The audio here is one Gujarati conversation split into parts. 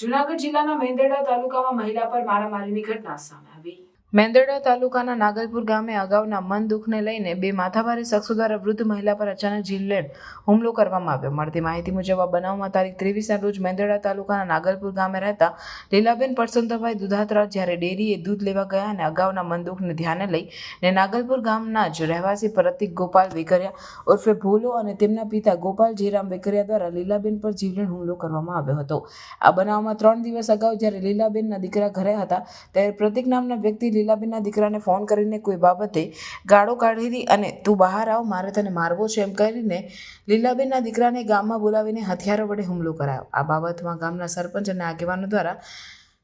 જુનાગઢ જિલ્લાના મેંદરડા તાલુકામાં મહિલા પર મારામારીની ઘટના સામે મેંદરડા તાલુકાના નાગલપુર ગામે અગાઉના મન દુઃખને લઈને બે માથાભારે શખ્સો દ્વારા વૃદ્ધ મહિલા પર અચાનક જીવલેણ હુમલો કરવામાં આવ્યો. મળતી માહિતી મુજબ, આ બનાવમાં તારીખ ત્રેવીસના રોજ મેંદરડા તાલુકાના નાગલપુર ગામે રહેતા લીલાબેન પરસંતભાઈ દુધાત્રા જ્યારે ડેરીએ દૂધ લેવા ગયા અને અગાઉના મન દુઃખને ધ્યાને લઈ ને નાગલપુર ગામના જ રહેવાસી પ્રતિક ગોપાલ વેકરિયા ઉર્ફે ભોલો અને તેમના પિતા ગોપાલ જીરામ વેકરિયા દ્વારા લીલાબેન પર જીવલેણ હુમલો કરવામાં આવ્યો હતો. આ બનાવમાં ત્રણ દિવસ અગાઉ જ્યારે લીલાબેનના દીકરા ઘરે હતા, ત્યારે પ્રતિક નામના વ્યક્તિ લીલાબેનના દીકરાને ફોન કરીને કોઈ બાબતે ગાળો કાઢી અને તું બહાર આવ, મારે તને મારવો છે એમ કરીને લીલાબેનના દીકરાને ગામમાં બોલાવીને હથિયારો વડે હુમલો કરાયો. આ બાબતમાં ગામના સરપંચ અને આગેવાનો દ્વારા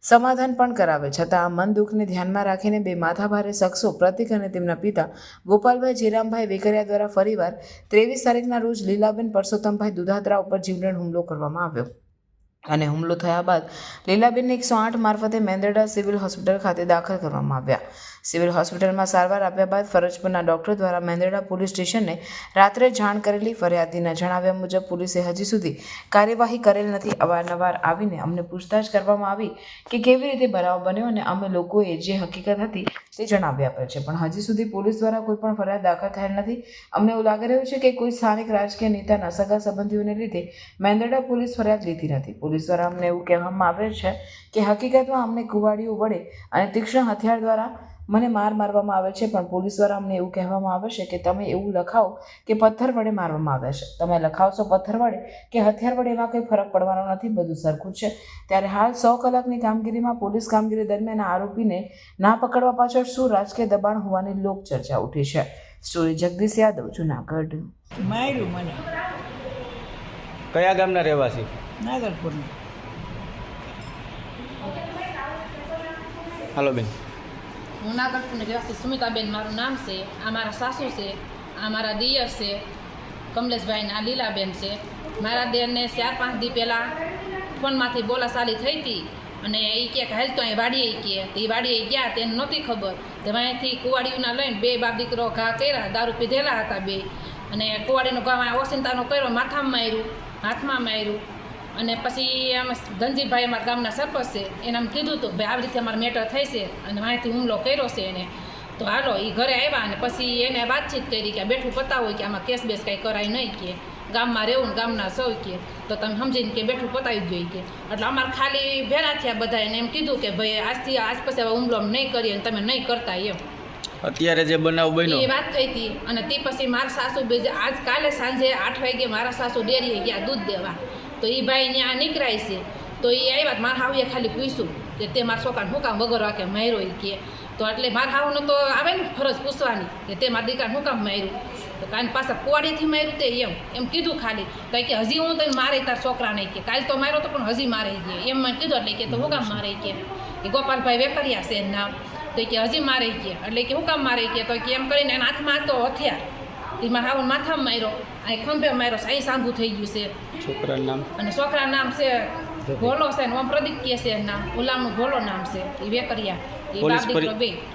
સમાધાન પણ કરાવે. છતાં આ મન દુઃખને ધ્યાનમાં રાખીને બે માથાભારે શખ્સો પ્રતિક અને તેમના પિતા ગોપાલભાઈ જીરામભાઈ વેકરિયા દ્વારા ફરીવાર ત્રેવીસ તારીખના રોજ લીલાબેન પરસોત્તમભાઈ દુધાત્રા ઉપર જીવલેણ હુમલો કરવામાં આવ્યો. અને હુમલો થયા બાદ લીલાબેનને એકસો આઠ મારફતે મેંદરડા સિવિલ હોસ્પિટલ ખાતે દાખલ કરવામાં આવ્યા. સિવિલ હોસ્પિટલમાં સારવાર આપ્યા બાદ ફરજ પરના ડોક્ટર દ્વારા મેંદરડા પોલીસ સ્ટેશનને રાત્રે જાણ કરેલી ફરિયાદીના જણાવ્યા મુજબ પોલીસે હજી સુધી કાર્યવાહી કરેલ નથી. અવારનવાર આવીને અમને પૂછતાછ કરવામાં આવી કે કેવી રીતે બનાવ બન્યો અને અમે લોકોએ જે હકીકત હતી તે જણાવી આપેલ છે. પણ હજી સુધી પોલીસ દ્વારા કોઈ પણ ફરિયાદ દાખલ થયેલ નથી. અમને એવું લાગી રહ્યું છે કે કોઈ સ્થાનિક રાજકીય નેતાના સગા સંબંધીઓને લીધે મેંદરડા પોલીસ ફરિયાદ લીધી નથી. પોલીસ દ્વારા અમને એવું કહેવામાં આવે છે કે હકીકતમાં અમને કુવાડીઓ વડે અને તીક્ષ્ણ હથિયાર દ્વારા મને માર મારવામાં આવે છે પણ પોલીસ દ્વારા અમને એવું કહેવામાં આવે છે કે તમે એવું લખાવો કે પથ્થર વડે મારવામાં આવે છે. તમે લખાવશો પથ્થર વડે કે હથિયાર વડે એમાં કંઈ ફરક પડવાનો નથી બધું સરખું છે. ત્યારે હાલ સો કલાકની કામગીરીમાં પોલીસ કામગીરી દરમિયાન આરોપીને ના પકડવા પાછળ શું રાજકીય દબાણ હોવાની લોક ચર્ચા ઉઠી છે. સ્ટોરી જગદીશ યાદવ જુનાગઢ. માર્યું મને. કયા ગામના રહેવાસી? નાગરપુરનું. હાલો બેન. હું નાગરપુરની રહેવાસી સુમિતાબેન મારું નામ છે આ મારા સાસુ છે આ મારા દિયર છે કમલેશભાઈના લીલાબેન છે મારા દેરને ચાર પાંચ દી પહેલાં ફોનમાંથી બોલાચાલી થઈ હતી અને એ કે હાલ તો અહીં વાડીએ કે તે વાડીએ ગયા તેને નહોતી ખબર તે અહીંથી કુવાડીઓના લઈને બે બાપ દીકરો ઘા કર્યા દારૂ પીધેલા હતા બે અને કુવાડીનો ઘા ઓસિંતાનો કર્યો માથામાં માર્યું હાથમાં માર્યું અને પછી આમ ધનજીભાઈ અમારા ગામના સરપંચ છે એને આમ કીધું હતું ભાઈ આવી રીતે અમારે મેટર થઈ છે અને માહિતી હુમલો કર્યો છે એને. તો હાલો એ ઘરે આવ્યા અને પછી એને વાતચીત કરી કે બેઠું પતાવો કે આમાં કેસ બેસ કાંઈ કરાય નહીં કે ગામમાં રહેવું ને ગામના સૌ કે તો તમે સમજીને કે બેઠું પતાવી ગયો જોઈએ કે. એટલે અમારે ખાલી ભેરા થયા બધા એને એમ કીધું કે ભાઈ આજથી આજ પછી હવે હુમલો નહીં કરીએ અને તમે નહીં કરતા એમ. અત્યારે જે બનાવ બન્યો. એ વાત થઈ હતી અને તે પછી મારા સાસુ આજ કાલે સાંજે આઠ વાગે મારા સાસુ ડેરી ગયા દૂધ દેવા. તો એ ભાઈ ત્યાં નીકળાય છે. તો એ આવ્યા મારા હાવીએ ખાલી પૂછ્યું કે તે મારા છોકરાને હું કામ વગર વાકે માર્યો એ કે. તો એટલે મારા હાવનો તો આવે ને ફરજ પૂછવાની કે તે મારા દીકરાને હું કામ માર્યું? તો કાંઈ પાછા કુવાડીથી માર્યું તે એમ. એમ કીધું ખાલી. કંઈ કે હજી હું તને મારે તાર છોકરાને કે. કાલ તો માર્યો તો પણ હજી મારે કે. એમ મને કીધું એટલે કે તો હું કામ મારે કે. એ ગોપાલભાઈ વેકરિયા છે નામ તો કે હજી મારે કે. એટલે કે શું કામ મારે કે. તો કે એમ કરીને એના હાથમાં હતો હથિયાર. એ મારા હાવન માથામાં માર્યો. અહીં ખંભે માર્યો અહીં સાંભું થઈ ગયું છે. છોકરાનું નામ અને છોકરા નામ છે ભોલો છે ને ઓમ પ્રદીપ કે છે નામ ગુલામનું ભોલો નામ છે એ વેકરિયા.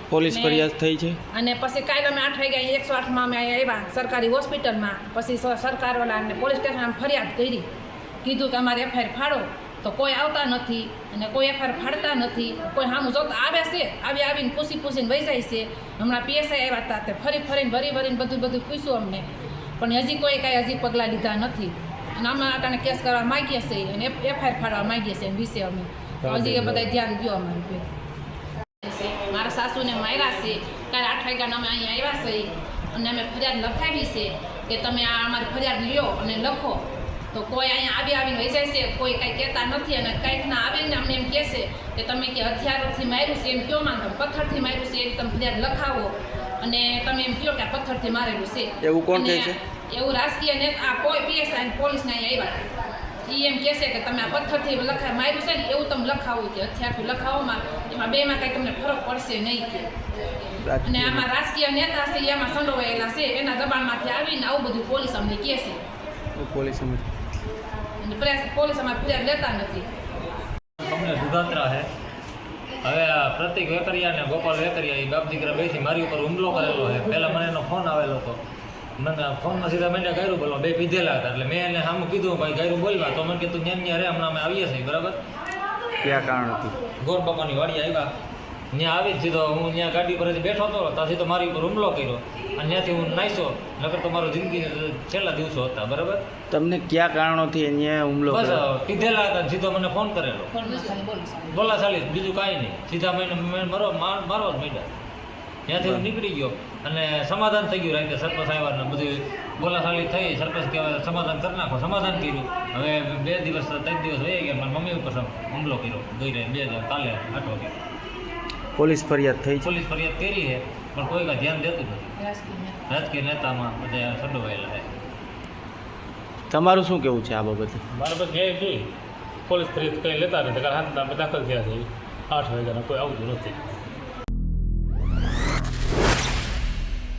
પોલીસ ફરિયાદ થઈ છે. અને પછી કાલે અમે આઠ વાગ્યા એકસો આઠમાં અમે આવ્યા સરકારી હોસ્પિટલમાં. પછી સ- સરકારવાળાને પોલીસ સ્ટેશન ફરિયાદ કરી. કીધું કે અમારે એફઆઈઆર ફાડો. તો કોઈ આવતા નથી અને કોઈ એફઆઈઆર ફાડતા નથી. કોઈ સામું જોતા આવે છે આવી આવીને પૂછી પૂછીને વહી જાય છે. હમણાં પીએસઆઈ આવ્યા હતા તે ફરી ફરીને ભરી ભરીને બધું બધું પૂછ્યું અમને. પણ હજી કોઈ કાંઈ હજી પગલાં લીધા નથી. અમે આટાને કેસ કરવા માગીએ છીએ અને એફઆઈઆર ફાડવા માગીએ છીએ વિશે અમે. હજી એ બધા ધ્યાન દો અમારું બે મારા સાસુને માર્યા છે કાલે આઠ વાગ્યાના અમે અહીંયા આવ્યા છે અને અમે ફરિયાદ લખાવી છે કે તમે આ અમારી ફરિયાદ લ્યો અને લખો. તો કોઈ અહીંયા આવી આવીને વહી જાય છે કોઈ કાંઈ કહેતા નથી અને કાંઈક ના આવે ને અમને એમ કહેશે કે તમે કે હથિયારોથી માર્યું છે એમ કયો માનો પથ્થરથી માર્યું છે એ તમે ફરિયાદ લખાવો અને તમે એમ કહો કે આ પથ્થરથી મારેલું છે. એવું કોણ કહે છે? એવું રાજકીય ને આ કોઈ પીએસઆઈ પોલીસને અહીંયા આવ્યા એ એમ કહેશે કે તમે આ પથ્થરથી લખા માર્યું છે ને એવું તમે લખાવું કે હથિયારથી લખાવોમાં એમાં બેમાં કાંઈ તમને ફરક પડશે નહીં કે. અને આમાં રાજકીય નેતા છે એ એમાં સંડોવાયેલા છે એના દબાણમાંથી આવીને આવું બધું પોલીસ અમને કહે છે. પોલીસ અને પ્રેસ પોલીસ અમારે ફરિયાદ લેતા નથી. અમને સુધાત્રા છે હવે આ પ્રતિક વેકરિયા અને ગોપાલ વેકરિયા એ બાપ દીકરા બેથી મારી ઉપર હુમલો કરેલો છે પહેલાં મને એનો ફોન આવેલો હતો. મને ફોનમાં સીધા મને ગાયરું બોલવા બે પીધેલા હતા. એટલે મેં એને સામું કીધું ભાઈ ગાયરું બોલવા. તો મને કીધું ન્યા ન્યા રે હમણાં અમે આવીએ છીએ. બરાબર? કયા હતું? ગોર બાપાની વાડી આવ્યા. ત્યાં આવી જ સીધો હું ત્યાં ગાડી પર જ બેઠો હતો ત્યાંથી તો મારી ઉપર હુમલો કર્યો. અને ત્યાંથી હું નાઈશો નકર તો મારો જિંદગી છેલ્લા દિવસો હતા બરાબર? તમને કયા કારણોથી અહીંયા હુમલો બસ પીધેલા હતા સીધો મને ફોન કરેલો. બોલા ચાલીસ બીજું કાંઈ નહીં. સીધા મને મેં મારો માર- મારવા જ માંડ્યા. ત્યાંથી હું નીકળી ગયો અને સમાધાન થઈ ગયું રાતે સરપંચ આવ્યા ને બધું બોલાશાલી થઈ સરપંચ કહેવાય સમાધાન કરી નાખો સમાધાન કર્યું. હવે બે દિવસ ત્રણ દિવસ રહી ગયા મારી મમ્મી ઉપર હુમલો કર્યો ગઈ રહે બે દિવસ કાલે આઠ વાગે. પોલીસ ફરિયાદ થઈ પોલીસ ફરિયાદ કરી છે પણ કોઈ કાંઈ ધ્યાન દેતું નથી. રાજકીય નેતામાં બધા સંડોવાયેલા છે. તમારું શું કેવું છે આ બાબતે? મારા પાસે ન્યાય જોઈ પોલીસ ફરિયાદ કંઈ લેતા નથી કારણ હાથના દાખલ થયા છે. આઠ વાગ્યાના કોઈ આવતું નથી.